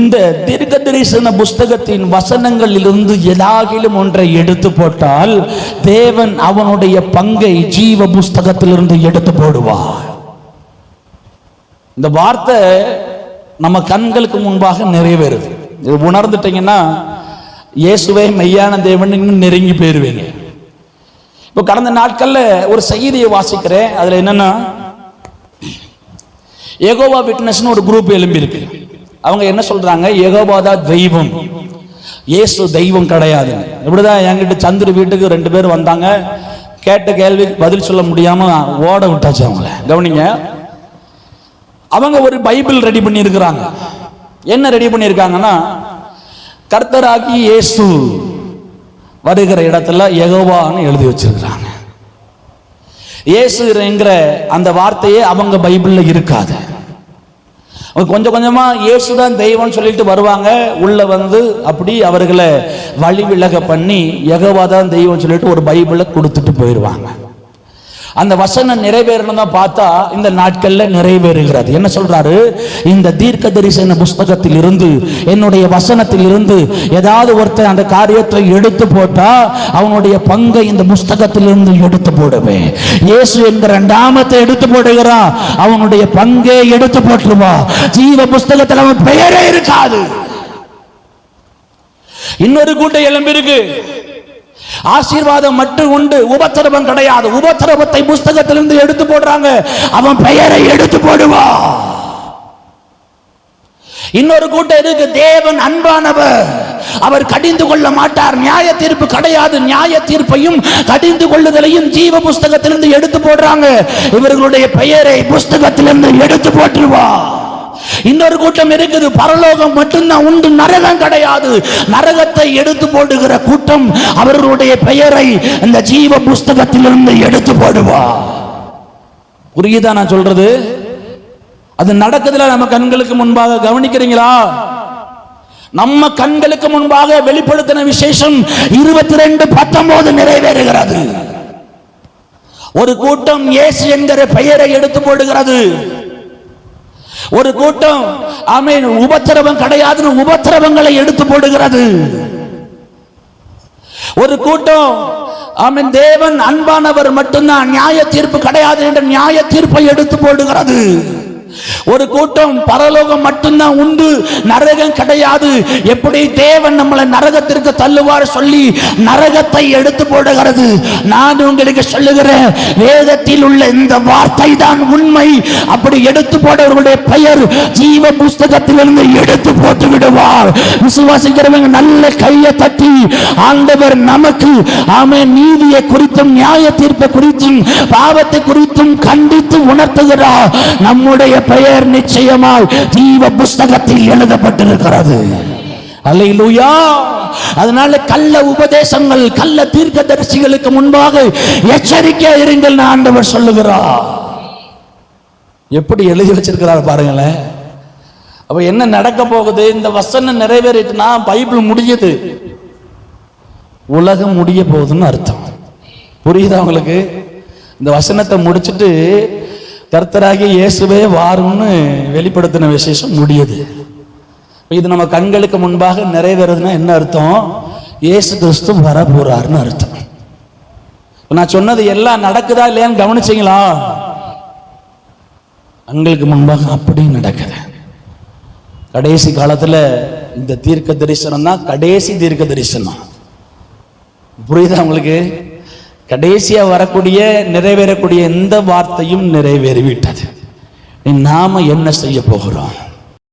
இந்த தீர்க்க தரிசன புஸ்தகத்தின் வசனங்களிலிருந்து ஏதாகிலும் ஒன்றை எடுத்து போட்டால் தேவன் அவனுடைய பங்கை ஜீவ புஸ்தகத்திலிருந்து எடுத்து போடுவார். இந்த வார்த்தை நம்ம கண்களுக்கு முன்பாக நிறைவேறுது. இது உணர்ந்துட்டீங்கன்னா இயேசுவே மெய்யான தேவன் இன்னும் நெருங்கி போயிருவீங்க. இப்போ கடந்த நாட்களில் ஒரு செய்தியை வாசிக்கிறேன். அதில் என்னன்னா ஏகோவா விட்னஸ்னு ஒரு குரூப் எழும்பியிருக்கு. அவங்க என்ன சொல்றாங்க? ஏகோவா தான் தெய்வம். இயேசு தெய்வம் கிடையாது இப்படிதான் என்கிட்ட சந்திர வீட்டுக்கு ரெண்டு பேர் வந்தாங்க? கேட்ட கேள்வி பதில் சொல்ல முடியாம ஓட விட்டாச்சு அவங்கள. கவனிங்க. அவங்க ஒரு பைபிள் ரெடி பண்ணி இருக்கிறாங்க என்ன ரெடி பண்ணியிருக்காங்கன்னா கர்த்தராகி இயேசு வருகிற இடத்துல எகோவான்னு எழுதி வச்சிருக்கிறாங்க. இயேசுங்கிற அந்த வார்த்தையே அவங்க பைபிளில் இருக்காது. கொஞ்சம் கொஞ்சமாக இயேசு தான் தெய்வம்னு சொல்லிட்டு வருவாங்க. உள்ளே வந்து அப்படி அவர்களை வழி விலக பண்ணி யெகோவா தான் தெய்வம் சொல்லிட்டு ஒரு பைபிளை கொடுத்துட்டு போயிடுவாங்க அந்த வசனம் நிறைவேறணும் தான் பார்த்தா இந்த நாட்கள்ல நிறைவேறுகிறது. என்ன சொல்றாரு? இந்த தீர்க்க தரிசன புஸ்தகத்தில் இருந்து என்னுடைய வசனத்தில் இருந்து ஏதாவது ஒருத்தன் அந்த காரியத்தை எடுத்து போட்டா அவனுடைய பங்கை இந்த புஸ்தகத்திலிருந்து எடுத்து போடுவேன். இயேசு என்கிற நாமத்தை எடுத்து போடுகிறான் அவனுடைய பங்கே எடுத்து போட்டுருவா. ஜீவ புஸ்தகத்தில் அவன் பெயரே இருக்காது. இன்னொரு கூட்டம் எழும்பி இருக்கு ஆசீர்வாதம் மட்டும் உண்டு உபத்திரவம் கிடையாது. உபத்திரவத்தை புஸ்தகத்திலிருந்து எடுத்து போடுறாங்க. அவன் பெயரை எடுத்து போடுவா. இன்னொரு கூட்டம் இருக்கு தேவன் அன்பானவர். அவர் கடிந்து கொள்ள மாட்டார். நியாய தீர்ப்பு கிடையாது. நியாய தீர்ப்பையும் கடிந்து கொள்ளுதலையும் ஜீவ புஸ்தகத்திலிருந்து எடுத்து போடுறாங்க. இவர்களுடைய பெயரை புஸ்தகத்திலிருந்து எடுத்து போட்டுருவா இன்னொரு கூட்டம் இருக்குது. பரலோகம் மட்டும்தான் உண்டு நரகம் கிடையாது. நரகத்தை எடுத்து போடுகிற கூட்டம் அவர்களுடைய பெயரை இந்த ஜீவ புஸ்தகத்திலிருந்து எடுத்து போடுவா. புரியுதா நான் சொல்றது? அது நடக்குதுல நம்ம கண்களுக்கு முன்பாக கவனிக்கிறீங்களா? நம்ம கண்களுக்கு முன்பாக வெளிப்படுத்தின விசேஷம் இருபத்தி ரெண்டு பத்தொன்பது நிறைவேறுகிறது. ஒரு கூட்டம் இயேசு என்கிற பெயரை எடுத்து போடுகிறது. ஒரு கூட்டம். ஆமீன். உபத்திரவம் கிடையாதுன்னு உபத்திரவங்களை எடுத்து போடுகிறது. ஒரு கூட்டம். ஆமீன். தேவன் அன்பானவர் மட்டும்தான். நியாய தீர்ப்பு கிடையாது என்ற நியாய தீர்ப்பை எடுத்து போடுகிறது. ஒரு கூட்டம் பரலோகம் மட்டும்தான் உண்டு. நரகம் கிடையாது. எப்படி தேவன் நம்மளை நரகத்திற்கு தள்ளுவார் சொல்லி நரகத்தை எடுத்து போடுகிறது. நான் உங்களுக்கு சொல்லுகிறேன் வேதத்தில் உள்ள இந்த வார்த்தை தான் உண்மை. அப்படி எடுத்து போடவர்களுடைய பெயர் ஜீவ புஸ்தகத்திலிருந்து எடுத்து போட்டு விடுவார் விசுவாசிக்கிறவங்க நல்ல கையை தட்டி நடத்தி ஆண்டவர் நமக்கு ஆமே நீதியை குறித்தும் நியாய தீர்ப்பை குறித்தும் பாவத்தை குறித்தும் கண்டித்து உணர்த்துகிறார் நம்முடைய பெயர் நிச்சயமாய் தீவ புஸ்தகத்தில் எழுதப்பட்டிருக்கிறது. அல்லேலூயா. அதனால கள்ள உபதேசங்கள் கள்ள தீர்க்க தரிசிகளுக்கு முன்பாக எச்சரிக்கை இருங்கள் ஆண்டவர் சொல்லுகிறார். எப்படி எழுதி வச்சிருக்கிறார் பாருங்களேன். அப்ப என்ன நடக்க போகுது? இந்த வசனம் நிறைவேறிட்டுனா பைபிள் முடியுது. உலகம் முடிய போகுதுன்னு அர்த்தம். புரியுதா உங்களுக்கு? இந்த வசனத்தை முடிச்சுட்டு கர்த்தராகிய இயேசுவே வாரும்னு வெளிப்படுத்தின விசேஷம் முடியுது. இது நம்ம கண்களுக்கு முன்பாக நிறைவேறதுன்னா என்ன அர்த்தம்? இயேசு கிறிஸ்து வர போறாருன்னு அர்த்தம் நான் சொன்னது எல்லாம் நடக்குதா இல்லையான்னு கவனிச்சீங்களா? கண்களுக்கு முன்பாக அப்படி நடக்குது. கடைசி காலத்துல இந்த தீர்க்க தரிசனம் தான் கடைசி தீர்க்க தரிசனம் புரியுதா உங்களுக்கு? கடைசியாக வரக்கூடிய நிறைவேறக்கூடிய எந்த வார்த்தையும் நிறைவேறிவிட்டது. நாம என்ன செய்ய போகிறோம்?